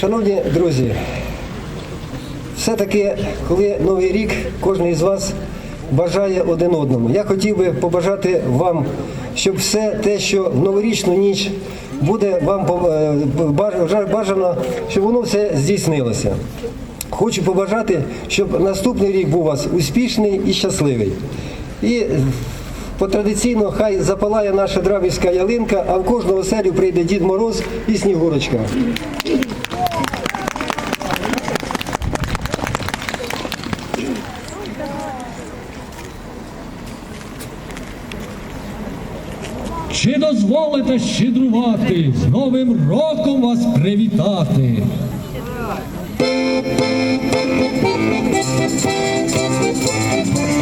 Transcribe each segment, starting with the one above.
Шановні друзі, все-таки, коли Новий рік, кожен із вас бажає один одному. Я хотів би побажати вам, щоб все те, що в новорічну ніч буде вам е, бажано, щоб воно все здійснилося. Хочу побажати, щоб наступний рік був у вас успішний і щасливий. І по традиційно хай запалає наша драбівська ялинка, а в кожну оселю прийде Дід Мороз і Снігурочка. Дозволите щедрувати, з Новим роком вас привітати? Що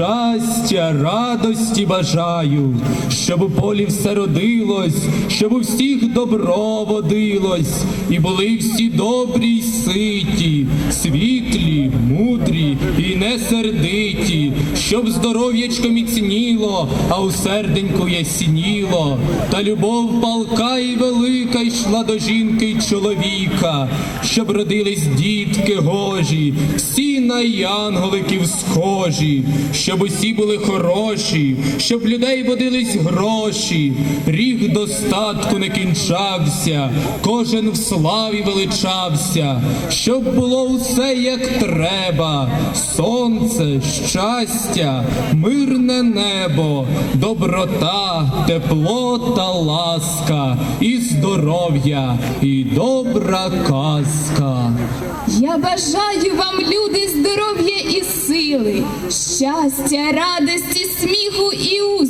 щастя, радості бажаю, щоб у полі все родилось, щоб у всіх добро водилось, і були всі добрі й ситі, світлі, мудрі і не сердиті, щоб здоров'ячко міцніло, а у серденьку ясніло, та любов палка і велика йшла до жінки й чоловіка, щоб родились дітки гожі, всі на янголиків схожі, щоб усі були хороші, щоб людей водились гроші, ріг достатку не кінчався, кожен в славі величався, щоб було усе як треба, сонце, щастя, мирне небо, доброта, тепло та ласка, і здоров'я, і добра казка. Я бажаю вам, люди, здоров'я і сили, щастя, радості, сміху і успіхів теж,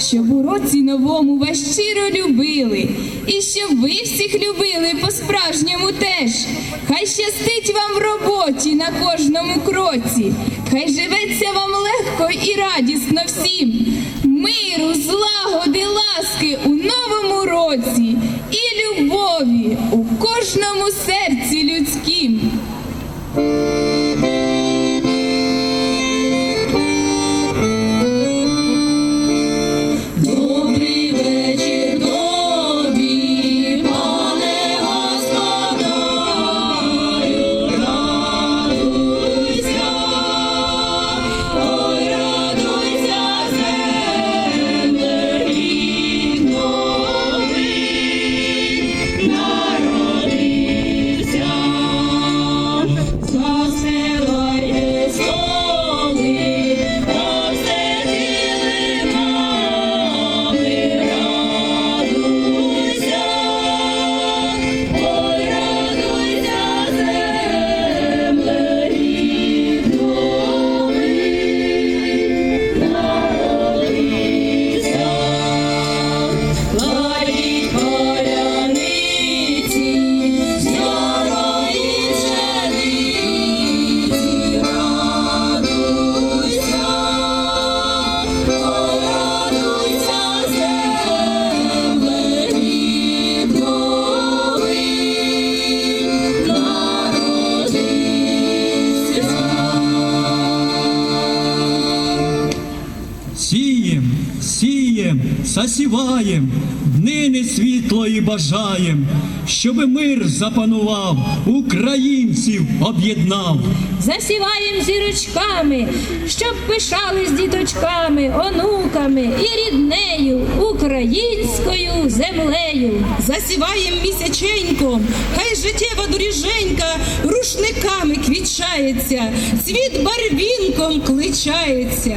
щоб у році новому вас щиро любили, і щоб ви всіх любили по-справжньому теж. Хай щастить вам в роботі на кожному кроці, хай живеться вам легко і радісно всім. Миру, злагоди, ласки у новому році і любові у кожному серці людськім. Засіваєм, днини світлої бажаєм, щоби мир запанував, українців об'єднав. Засіваєм зірочками, щоб пишались діточками, онуками і ріднею, українською землею. Засіваєм місяченько, хай життєва доріженька рушниками квічається, цвіт барвінком кличається.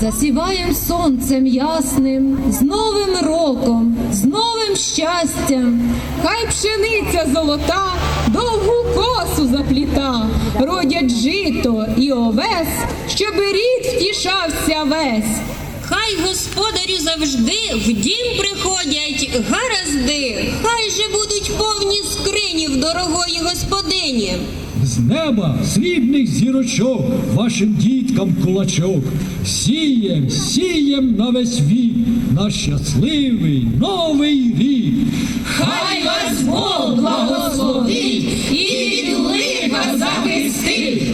Засіваєм сонцем ясним, з Новим роком, з новим щастям. Хай пшениця золота довгу косу запліта, родять жито і овес, щоб рід втішався весь. Хай господарю завжди в дім приходять гаразди, хай же будуть повні скрині в дорогої господині. З неба срібних зірочок вашим діткам кулачок. Сієм, сієм на весь вік, на щасливий новий рік. Хай вас Бог благословить і від лиха захистить.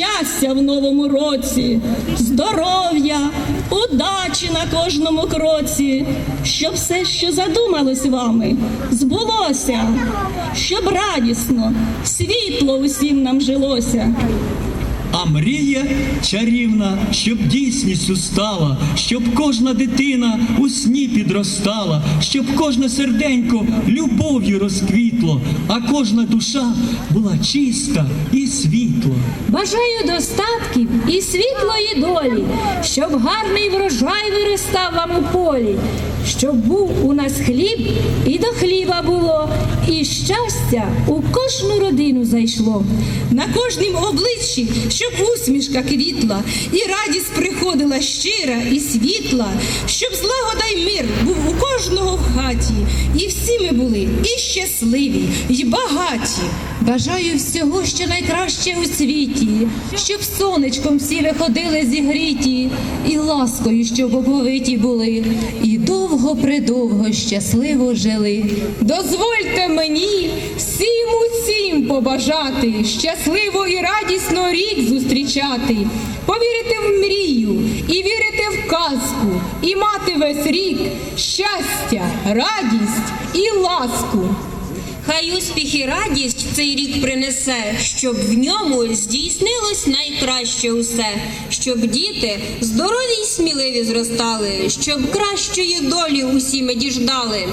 Щастя в новому році, здоров'я, удачі на кожному кроці, щоб все, що задумалось вами, збулося, щоб радісно, світло усім нам жилося. А мрія чарівна, щоб дійсністю стала, щоб кожна дитина у сні підростала, щоб кожне серденько любов'ю розквітло, а кожна душа була чиста і світла. Бажаю достатків і світлої долі, щоб гарний врожай виростав вам у полі, щоб був у нас хліб і до хліба було, і щастя у кожну родину зайшло. На кожнім обличчі, щоб усмішка квітла, і радість приходила щира і світла, щоб злагода й мир був у кожного в хаті, і всі ми були і щасливі, і багаті. Бажаю всього, що найкраще у світі, щоб сонечком всі виходили зігріті, і ласкою, щоб оповиті були, і довго придовго щасливо жили. Дозвольте мені всім усім побажати щасливо і радісно рік зустрічати, повірити в мрію і вірити в казку, і мати весь рік щастя, радість і ласку. Хай успіх і радість цей рік принесе, щоб в ньому здійснилось найкраще усе, щоб діти здорові й сміливі зростали, щоб кращої долі усі ми діждали.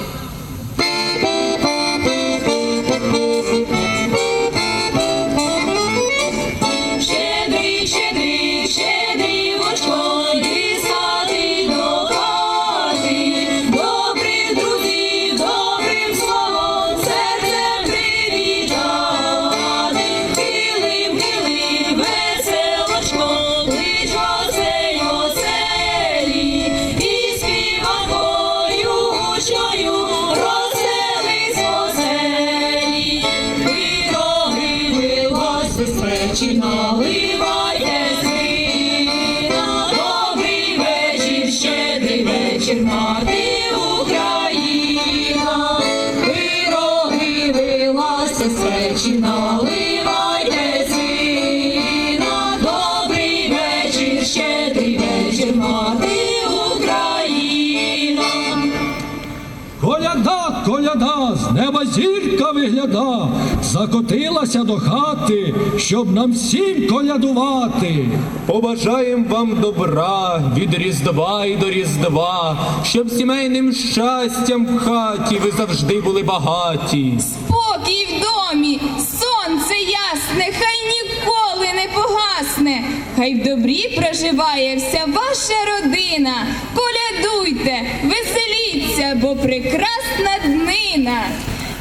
Неба зірка вигляда, закотилася до хати, щоб нам всім колядувати. Побажаєм вам добра від Різдва і до Різдва, щоб сімейним щастям в хаті ви завжди були багаті. Спокій в домі, сонце ясне, хай ніколи не погасне. Хай в добрі проживає вся ваша родина. Колядуйте, веселіться, бо прекрасна днина.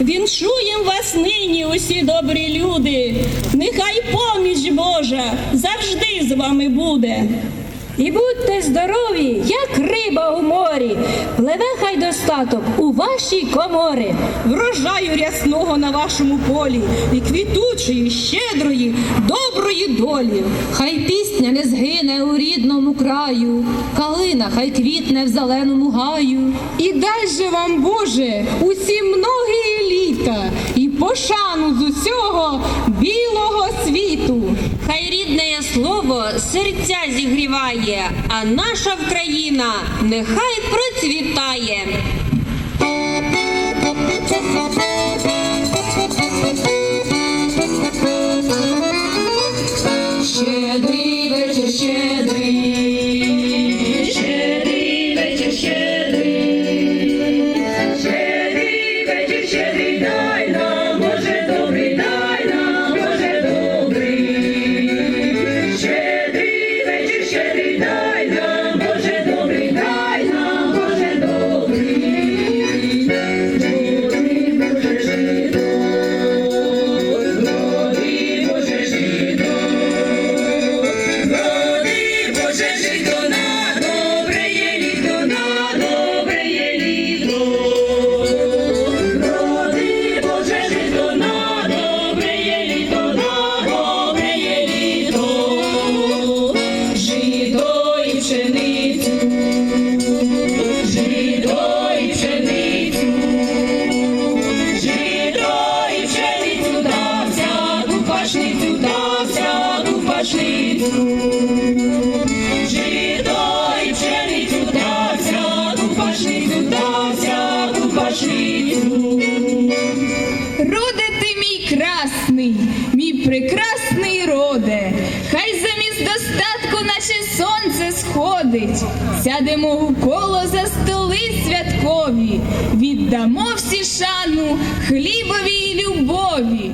Віншуєм вас нині, усі добрі люди. Нехай поміч Божа завжди з вами буде. І будьте здорові, як риба у морі. Пливе хай достаток у вашій коморі. Врожаю рясного на вашому полі і квітучої, щедрої, доброї долі. Хай пісня не згине у рідному краю, калина хай квітне в зеленому гаю. І дай же вам, Боже, усі многі літа і пошану з усього білого світу. Хай рідне слово серця зігріває, а наша Вкраїна нехай процвітає. Прекрасний роде, хай замість достатку, наше сонце сходить, сядемо у коло за столи святкові, віддамо всі шану хлібові й любові.